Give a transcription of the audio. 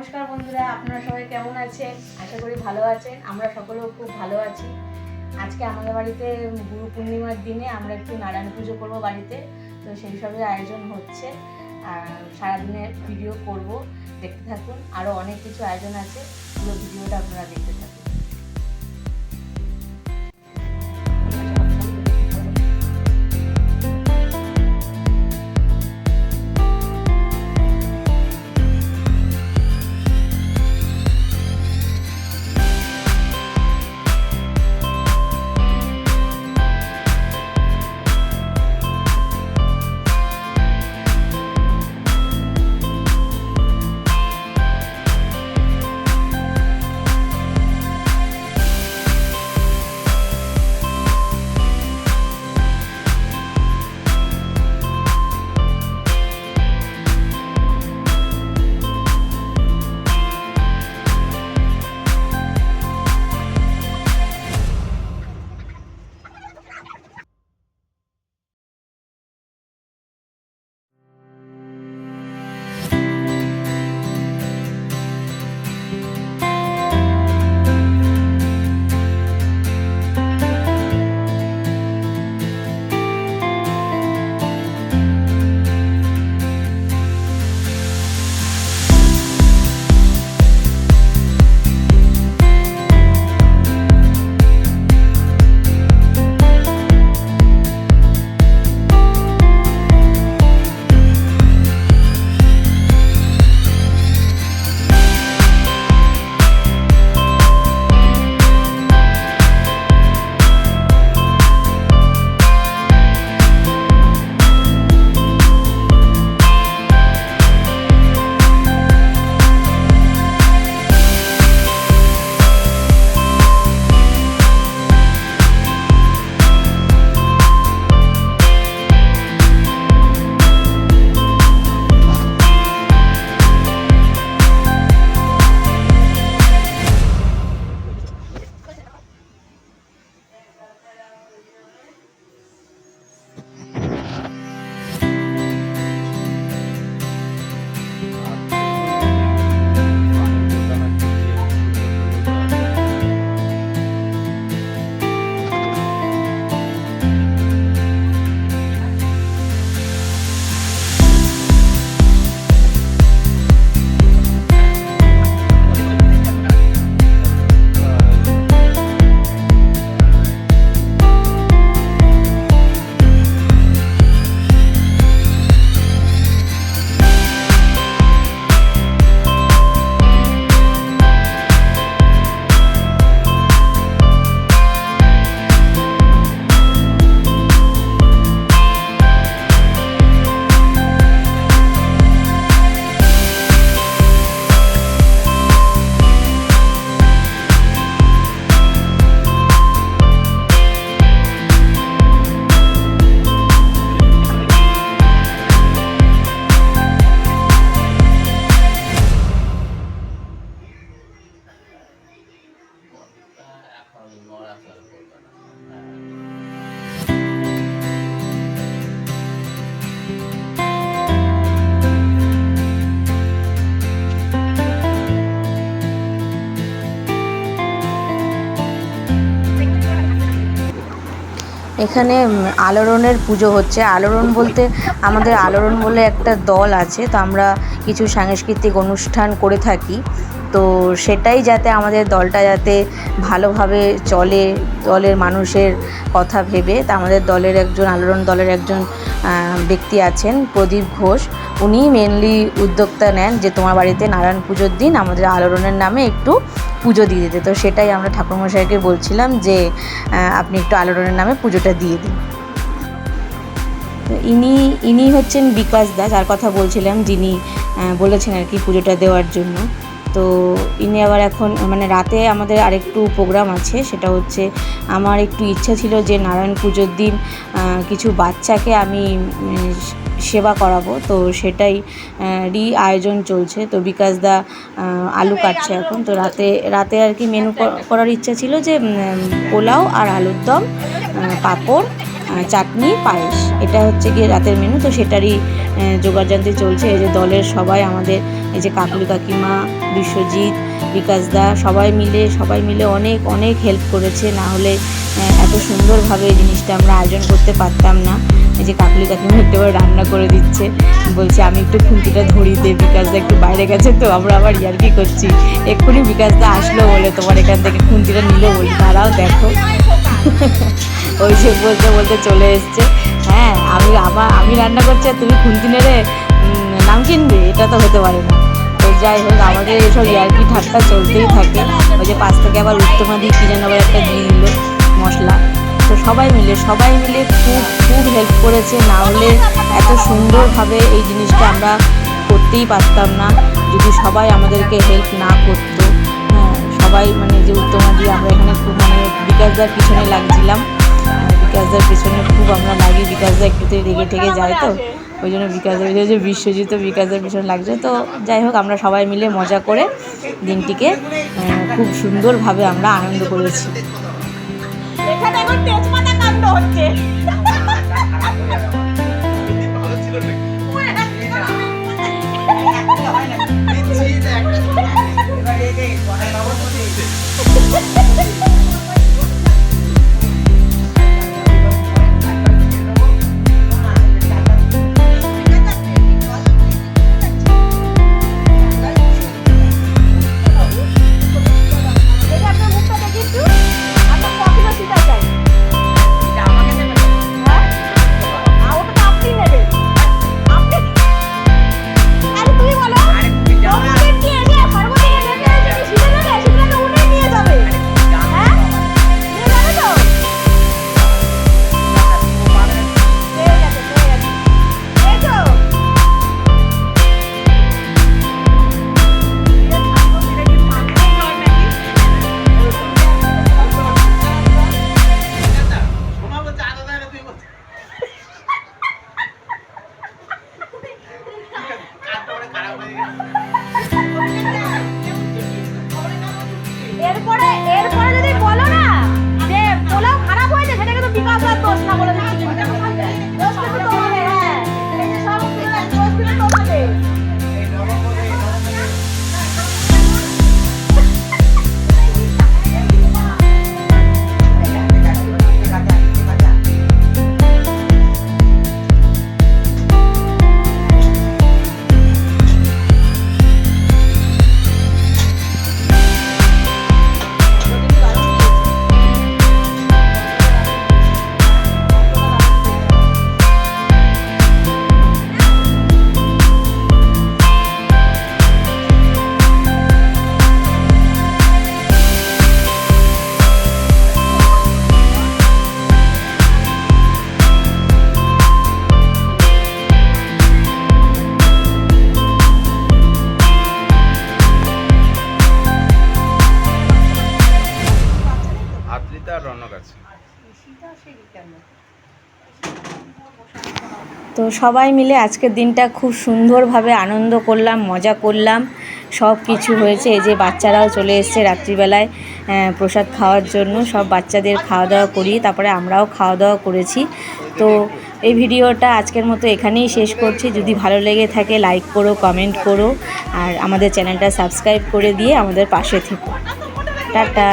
নমস্কার বন্ধুরা, আপনারা সবাই কেমন আছেন? আশা করি ভালো আছেন। আমরা সকলেও খুব ভালো আছি। আজকে আমাদের বাড়িতে গুরু পূর্ণিমার দিনে আমরা একটু নারায়ণ পুজো করব বাড়িতে। তো সেই সবের আয়োজন হচ্ছে। আর সারাদিনের ভিডিও করব। দেখতে থাকুন আরও অনেক কিছু আয়োজন আছে। পুরো ভিডিওটা আপনারা দেখতে থাকুন। এখানে আলোড়নের পুজো হচ্ছে। আলোড়ন বলতে আমাদের আলোড়ন বলে একটা দল আছে, তো আমরা কিছু সাংস্কৃতিক অনুষ্ঠান করে থাকি। তো সেটাই যাতে আমাদের দলটা যাতে ভালোভাবে চলে, দলের মানুষের কথা ভেবে, তা আমাদের দলের একজন, আলোড়ন দলের একজন ব্যক্তি আছেন, প্রদীপ ঘোষ। উনি মেনলি উদ্যোক্তা নেন যে তোমার বাড়িতে নারায়ণ পুজোর দিন আমাদের আলোড়নের নামে একটু পুজো দিয়ে দিতে। তো সেটাই আমরা ঠাকুরমশাইকে বলছিলাম যে আপনি একটু আলোড়নের নামে পুজোটা দিয়ে দিন। তো ইনি ইনি হচ্ছেন বিকাশ দাস আর কথা বলছিলাম, যিনি বলেছেন আর কি পুজোটা দেওয়ার জন্য। তো ইনি আবার এখন মানে রাতে আমাদের আরেকটু প্রোগ্রাম আছে, সেটা হচ্ছে আমার একটু ইচ্ছা ছিল যে নারায়ণ পুজোর দিন কিছু বাচ্চাকে আমি সেবা করাবো। তো সেটাই রি আয়োজন চলছে। তো বিকাশ দা আলু কাটছে এখন। তো রাতে রাতে আর কি মেনু করার ইচ্ছা ছিল যে পোলাও আর আলুর দম পাঁপড় চাটনি পায়েস। এটা হচ্ছে গিয়ে রাতের মেনু তো সেটারই আহ, জোগাড়যন্ত্রে চলছে। এই যে দলের সবাই আমাদের এই যে কাকুলি কাকিমা বিশ্বজিৎ বিকাশ দা সবাই মিলে সবাই মিলে অনেক অনেক হেল্প করেছে। না হলে এত সুন্দরভাবে এই জিনিসটা আমরা আয়োজন করতে পারতাম না। এই যে কাকুলি কাকিমা একটু আবার রান্না করে দিচ্ছে। বলছে আমি একটু খুন্তিটা ধরিয়ে দে বিকাশদা একটু বাইরে গেছে তো আমরা আবার ইয়ার্কি করছি। এক্ষুনি বিকাশদা আসলো বলে তোমার এখান থেকে খুন্তিটা নিল বলি তারাও দেখো। ওই যে বলতে বলতে চলে এসছে। হ্যাঁ আমি আমার, আমি রান্না করছি আর তুমি খুন্তি নেড়ে নাম কিনবে? এটা তো হতে পারে না। তো যাই হোক, আমাদের এসব ইয়ার্কি ঠাট্টা চলতেই থাকে। ওই যে পাশ থেকে আবার উত্তমা দিয়ে কি যেন আবার একটা দিয়ে দিল মশলা। তো সবাই মিলে সবাই মিলে খুব খুব হেল্প করেছে। না হলে এত সুন্দরভাবে এই জিনিসটা আমরা করতেই পারতাম না। যদি সবাই আমাদেরকে হেল্প না করতো হ্যাঁ সবাই মানে যে উত্তমা দিয়ে আমরা এখানে খুব মানে বিকাশদার পিছনে লাগছিলাম। বিকাশ বিকাশদার পিছনে খুব আমরা লাগি বিকাশদা একটু রেগে ঠেকে যায় তো। ওই জন্য বিকাশের ওই যে বিশ্বজিৎ বিকাশের পিছনে লাগছে। তো যাই হোক আমরা সবাই মিলে মজা করে দিনটিকে খুব সুন্দরভাবে আমরা আনন্দ করেছি। তো সবাই মিলে আজকের দিনটা খুব সুন্দরভাবে আনন্দ করলাম, মজা করলাম। সব কিছু হয়েছে, এই যে বাচ্চারাও চলে এসছে রাত্রিবেলায় প্রসাদ খাওয়ার জন্য। সব বাচ্চাদের খাওয়া দাওয়া করিয়ে তারপরে আমরাও খাওয়া দাওয়া করেছি। তো এই ভিডিওটা আজকের মতো এখানেই শেষ করছি। যদি ভালো লেগে থাকে লাইক করো কমেন্ট করো। আর আমাদের চ্যানেলটা সাবস্ক্রাইব করে দিয়ে আমাদের পাশে থেকো। টাটা!